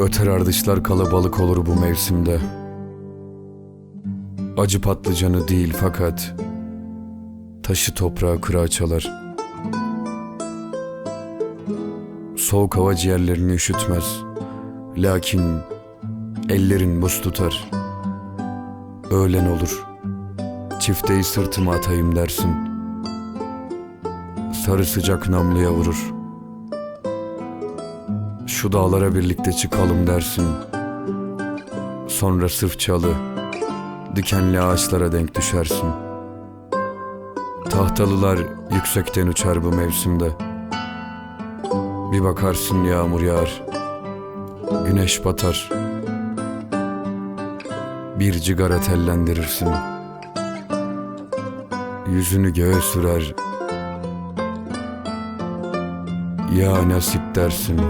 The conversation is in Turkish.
Öter ardışlar kalabalık olur bu mevsimde. Acı patlıcanı değil fakat taşı toprağı kırağı çalar. Soğuk hava ciğerlerini üşütmez. Lakin ellerin buz tutar. Öğlen olur. Çifteyi sırtıma atayım dersin. Sarı sıcak namluya vurur. Şu dağlara birlikte çıkalım dersin. Sonra sırf çalı, dikenli ağaçlara denk düşersin. Tahtalılar yüksekten uçar bu mevsimde. Bir bakarsın yağmur yağar, güneş batar. Bir cigara tellendirirsin. Yüzünü göğe sürer. Ya nasip dersin.